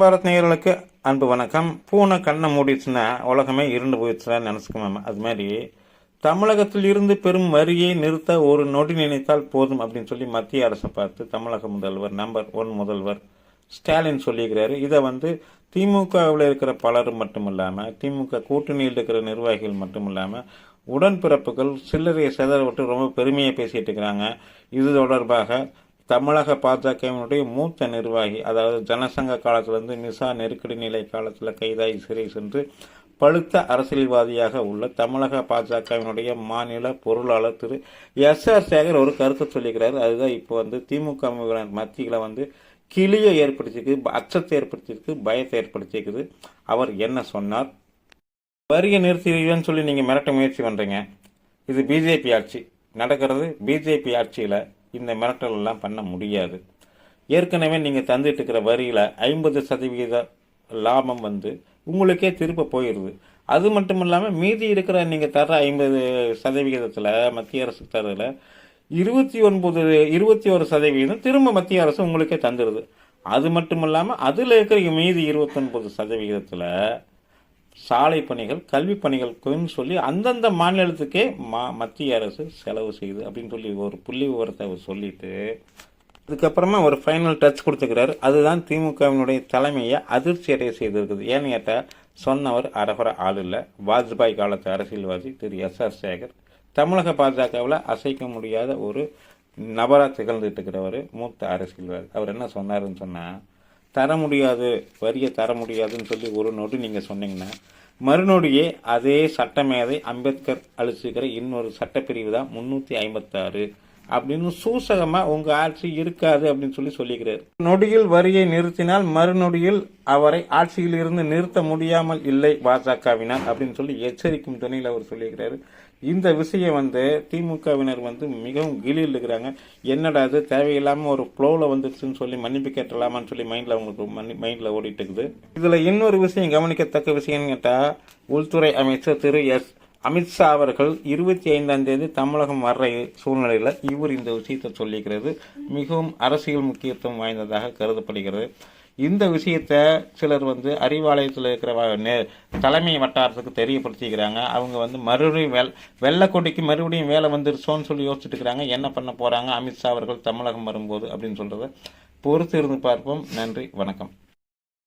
பாரத் நேயர்களுக்கு அன்பு வணக்கம். பூனை கண்ணை மூடிச்சுன்னா உலகமே இருண்டு போயிடுச்சுன்னு நினச்சிக்கோமா அது மாதிரி தமிழகத்தில் இருந்து பெரும் வரியை நிறுத்த ஒரு நொடி நினைத்தால் போதும் அப்படின்னு சொல்லி மத்திய அரசை பார்த்து தமிழக முதல்வர் நம்பர் ஒன் முதல்வர் ஸ்டாலின் சொல்லியிருக்கிறாரு. இதை வந்து திமுகவில் இருக்கிற பலரும் மட்டும் இல்லாமல் திமுக கூட்டணியில் இருக்கிற நிர்வாகிகள் மட்டும் இல்லாமல் உடன்பிறப்புகள் சில்லறையை செதற விட்டு ரொம்ப பெருமையாக பேசிகிட்டு இருக்கிறாங்க. இது தொடர்பாக தமிழக பாஜகவினுடைய மூத்த நிர்வாகி அதாவது ஜனசங்க காலத்திலிருந்து நிசா நெருக்கடி நிலை காலத்தில் கைதாகி சிறை சென்று பழுத்த அரசியல்வாதியாக உள்ள தமிழக பாஜகவினுடைய மாநில பொருளாளர் திரு எஸ் ஆர் சேகர் ஒரு கருத்தை சொல்லிக்கிறார். அதுதான் இப்போ வந்து திமுக மத்தியில் வந்து கிளியை ஏற்படுத்தியிருக்கு அச்சத்தை ஏற்படுத்தியிருக்கு பயத்தை ஏற்படுத்தியிருக்குது. அவர் என்ன சொன்னார்? வரியை நிறுத்திடுவேன்னு சொல்லி நீங்கள் மிரட்ட முயற்சி பண்ணுறீங்க இது பிஜேபி ஆட்சி. நடக்கிறது பிஜேபி ஆட்சியில் இந்த மிரட்டலெல்லாம் பண்ண முடியாது. ஏற்கனவே நீங்கள் தந்துட்டு இருக்கிற வரியில் ஐம்பது சதவீத லாபம் வந்து உங்களுக்கே திரும்ப போயிடுது அது மட்டும் இல்லாமல் மீதி இருக்கிற நீங்கள் தர்ற ஐம்பது சதவிகிதத்தில் மத்திய அரசு தரதில் இருபத்தி ஒன்பது இருபத்தி ஒரு சதவீதம் திரும்ப மத்திய அரசு உங்களுக்கே தந்துடுது அது மட்டும் இல்லாமல் அதில் இருக்கிற மீதி இருபத்தொன்பது சதவிகிதத்தில் சாலை பணிகள் கல்வி பணிகளுக்குன்னு சொல்லி அந்தந்த மாநிலத்துக்கே மா மத்திய அரசு செலவு செய்யுது அப்படின்னு சொல்லி ஒரு புள்ளி விவரத்தை அவர் சொல்லிட்டு அதுக்கப்புறமா ஒரு ஃபைனல் டச் கொடுத்துக்கிறாரு. அதுதான் திமுகவினுடைய தலைமையை அதிர்ச்சி அடைய செய்திருக்குது. ஏன்னு கேட்டால் சொன்னவர் அரகுற ஆள் இல்லை. வாஜ்பாய் காலத்து அரசியல்வாதி திரு எஸ் ஆர் சேகர். தமிழக பாஜகவில் அசைக்க முடியாத ஒரு நபராக திகழ்ந்துட்டு இருக்கிறவர் மூத்த அரசியல்வாதி. அவர் என்ன சொன்னாருன்னு சொன்னால் தர முடியாது வரியை தர முடியாதுன்னு சொல்லி ஒரு நோட்டு நீங்கள் சொன்னீங்கன்னா மறுநொடியே அதே சட்டமேதை அம்பேத்கர் அழிச்சிக்கிற இன்னொரு சட்டப்பிரிவு தான் முந்நூற்றி ஐம்பத்தாறு. அப்படின்னு சூசகமாக உங்கள் ஆட்சி இருக்காது அப்படின்னு சொல்லி சொல்லிக்கிறார். நொடியில் வரியை நிறுத்தினால் மறுநொடியில் அவரை ஆட்சியில் இருந்து நிறுத்த முடியாமல் இல்லை பாஜகவினர் அப்படின்னு சொல்லி எச்சரிக்கும் துணையில் அவர் சொல்லியிருக்கிறாரு இந்த விஷயம் வந்து திமுகவினர் வந்து மிகவும் கிளியில் இருக்கிறாங்க. என்னடா அது தேவையில்லாமல் ஒரு ஃப்ளோவில் வந்துருச்சுன்னு சொல்லி மன்னிப்பு கேட்டலாமான்னு சொல்லி மைண்டில் அவங்களுக்கு மன்னி மைண்டில் ஓடிட்டு இருக்குது. இதில் இன்னொரு விஷயம் கவனிக்கத்தக்க விஷயம்னு கேட்டால் உள்துறை அமைச்சர் திரு எஸ். அமித்ஷா அவர்கள் இருபத்தி ஐந்தாம் தேதி தமிழகம் வர்ற சூழ்நிலையில் இவர் இந்த விஷயத்தை சொல்லிக்கிறது. மிகவும் அரசியல் முக்கியத்துவம் வாய்ந்ததாக கருதப்படுகிறது. இந்த விஷயத்தை சிலர் வந்து அறிவாலயத்தில் இருக்கிற நே- தலைமை வட்டாரத்துக்கு தெரியப்படுத்திக்கிறாங்க. அவங்க வந்து மறுபடியும் வெள் வெள்ளக்கொடிக்கு மறுபடியும் வேலை வந்துருச்சோன்னு சொல்லி யோசிச்சுட்டு இருக்கிறாங்க என்ன பண்ண போகிறாங்க அமித்ஷா அவர்கள் தமிழகம் வரும்போது அப்படின்னு சொல்கிறத பொறுத்து இருந்து பார்ப்போம். நன்றி. வணக்கம்.